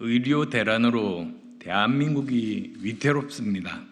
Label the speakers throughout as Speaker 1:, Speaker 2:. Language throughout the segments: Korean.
Speaker 1: 의료 대란으로 대한민국이 위태롭습니다.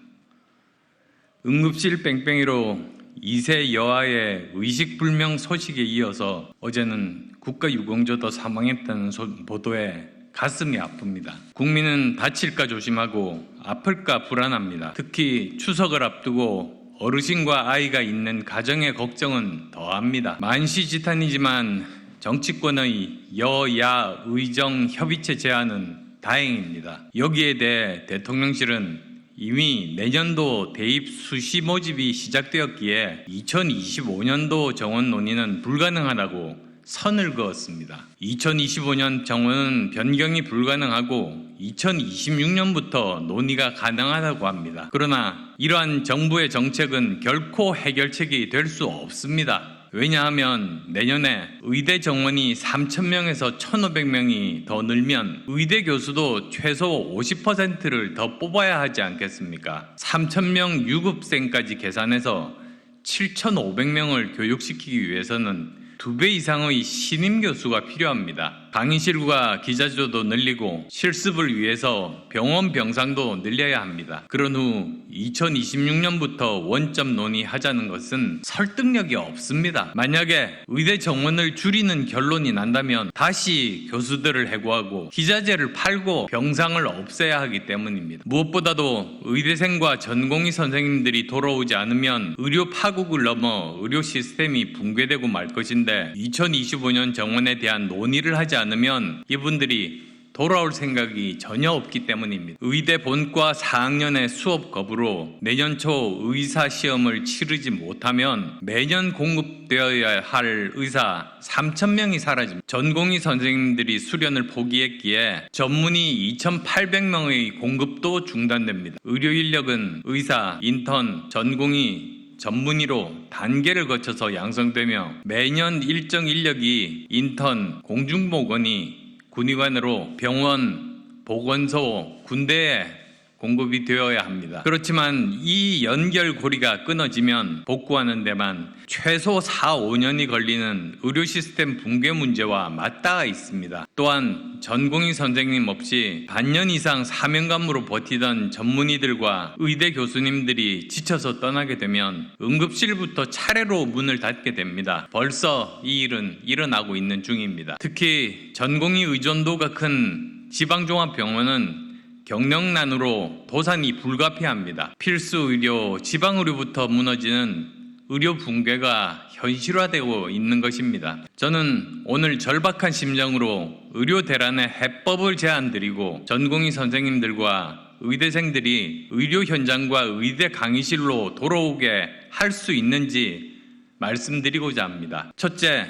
Speaker 1: 응급실 뺑뺑이로 2세 여아의 의식불명 소식에 이어서 어제는 국가유공자도 사망했다는 소- 보도에 가슴이 아픕니다. 국민은 다칠까 조심하고 아플까 불안합니다. 특히 추석을 앞두고 어르신과 아이가 있는 가정의 걱정은 더합니다. 만시지탄이지만 정치권의 여야 의정 협의체 제안은 다행입니다. 여기에 대해 대통령실은 이미 내년도 대입 수시 모집이 시작되었기에 2025년도 정원 논의는 불가능하다고 선을 그었습니다. 2025년 정원은 변경이 불가능하고 2026년부터 논의가 가능하다고 합니다. 그러나 이러한 정부의 정책은 결코 해결책이 될 수 없습니다. 왜냐하면 내년에 의대 정원이 3,000명에서 1,500명이 더 늘면 의대 교수도 최소 50%를 더 뽑아야 하지 않겠습니까? 3,000명 유급생까지 계산해서 7,500명을 교육시키기 위해서는 두 배 이상의 신임 교수가 필요합니다. 강의실과 기자조도 늘리고 실습을 위해서 병원 병상도 늘려야 합니다. 그런 후 2026년부터 원점 논의하자는 것은 설득력이 없습니다. 만약에 의대 정원을 줄이는 결론이 난다면 다시 교수들을 해고하고 기자재를 팔고 병상을 없애야 하기 때문입니다. 무엇보다도 의대생과 전공의 선생님들이 돌아오지 않으면 의료 파국을 넘어 의료 시스템이 붕괴되고 말 것인데 2025년 정원에 대한 논의를 하지 않으면 이분들이 돌아올 생각이 전혀 없기 때문입니다. 의대 본과 4학년의 수업 거부로 내년 초 의사 시험을 치르지 못하면 매년 공급되어야 할 의사 3,000명이 사라집니다. 전공의 선생님들이 수련을 포기했기에 전문의 2,800명의 공급도 중단됩니다. 의료 인력은 의사, 인턴, 전공의 전문의로 단계를 거쳐서 양성되며 매년 일정 인력이 인턴, 공중보건이 군의관으로 병원, 보건소, 군대에 공급이 되어야 합니다. 그렇지만 이 연결고리가 끊어지면 복구하는 데만 최소 4, 5년이 걸리는 의료 시스템 붕괴 문제와 맞닿아 있습니다. 또한 전공의 선생님 없이 반년 이상 사명감으로 버티던 전문의들과 의대 교수님들이 지쳐서 떠나게 되면 응급실부터 차례로 문을 닫게 됩니다. 벌써 이 일은 일어나고 있는 중입니다. 특히 전공의 의존도가 큰 지방종합병원은 경력난으로 도산이 불가피합니다. 필수 의료, 지방 의료부터 무너지는 의료 붕괴가 현실화되고 있는 것입니다. 저는 오늘 절박한 심정으로 의료 대란의 해법을 제안드리고 전공의 선생님들과 의대생들이 의료 현장과 의대 강의실로 돌아오게 할 수 있는지 말씀드리고자 합니다. 첫째,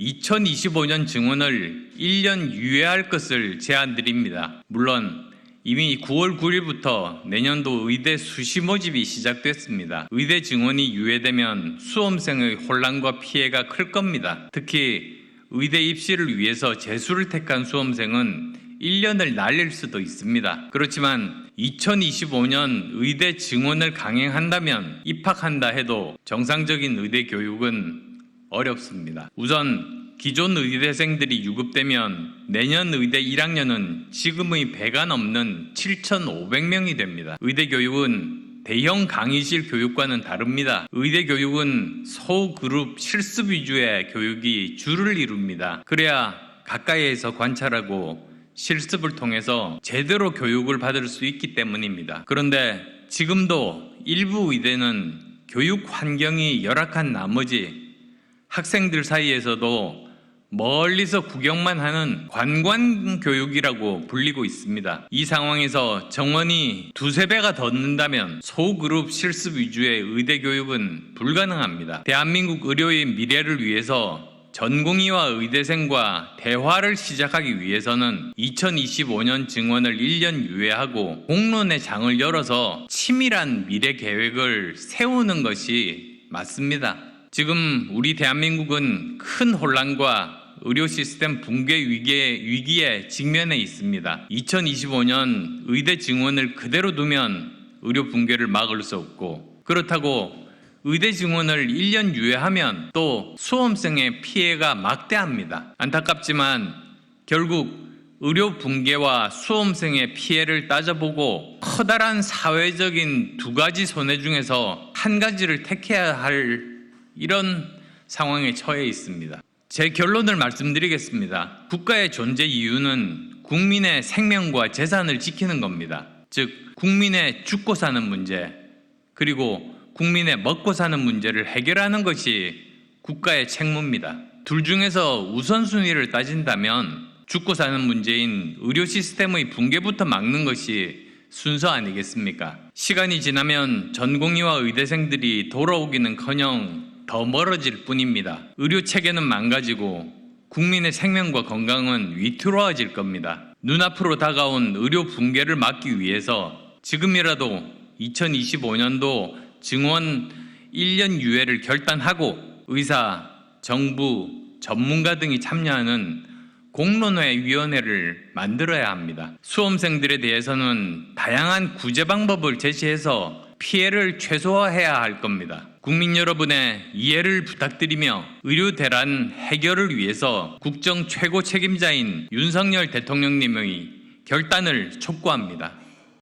Speaker 1: 2025년 증원을 1년 유예할 것을 제안드립니다. 물론 이미 9월 9일부터 내년도 의대 수시 모집이 시작됐습니다. 의대 증원이 유예되면 수험생의 혼란과 피해가 클 겁니다. 특히 의대 입시를 위해서 재수를 택한 수험생은 1년을 날릴 수도 있습니다. 그렇지만 2025년 의대 증원을 강행한다면 입학한다 해도 정상적인 의대 교육은 어렵습니다. 우선 기존 의대생들이 유급되면 내년 의대 1학년은 지금의 배가 넘는 7,500명이 됩니다. 의대 교육은 대형 강의실 교육과는 다릅니다. 의대 교육은 소그룹 실습 위주의 교육이 주를 이룹니다. 그래야 가까이에서 관찰하고 실습을 통해서 제대로 교육을 받을 수 있기 때문입니다. 그런데 지금도 일부 의대는 교육 환경이 열악한 나머지 학생들 사이에서도 멀리서 구경만 하는 관관 교육이라고 불리고 있습니다. 이 상황에서 정원이 두세 배가 더 는다면 소그룹 실습 위주의 의대 교육은 불가능합니다. 대한민국 의료의 미래를 위해서 전공의와 의대생과 대화를 시작하기 위해서는 2025년 증원을 1년 유예하고 공론의 장을 열어서 치밀한 미래 계획을 세우는 것이 맞습니다. 지금 우리 대한민국은 큰 혼란과 의료 시스템 붕괴 위기에, 위기에 직면해 있습니다. 2025년 의대 증원을 그대로 두면 의료 붕괴를 막을 수 없고 그렇다고 의대 증원을 1년 유예하면 또 수험생의 피해가 막대합니다. 안타깝지만 결국 의료 붕괴와 수험생의 피해를 따져보고 커다란 사회적인 두 가지 손해 중에서 한 가지를 택해야 할 이런 상황에 처해 있습니다. 제 결론을 말씀드리겠습니다. 국가의 존재 이유는 국민의 생명과 재산을 지키는 겁니다. 즉, 국민의 죽고 사는 문제, 그리고 국민의 먹고 사는 문제를 해결하는 것이 국가의 책무입니다. 둘 중에서 우선순위를 따진다면 죽고 사는 문제인 의료 시스템의 붕괴부터 막는 것이 순서 아니겠습니까? 시간이 지나면 전공의와 의대생들이 돌아오기는 커녕 더 멀어질 뿐입니다. 의료 체계는 망가지고 국민의 생명과 건강은 위태로워질 겁니다. 눈앞으로 다가온 의료 붕괴를 막기 위해서 지금이라도 2025년도 증원 1년 유예를 결단하고 의사, 정부, 전문가 등이 참여하는 공론회 위원회를 만들어야 합니다. 수험생들에 대해서는 다양한 구제 방법을 제시해서 피해를 최소화해야 할 겁니다. 국민 여러분의 이해를 부탁드리며 의료 대란 해결을 위해서 국정 최고 책임자인 윤석열 대통령님의 결단을 촉구합니다.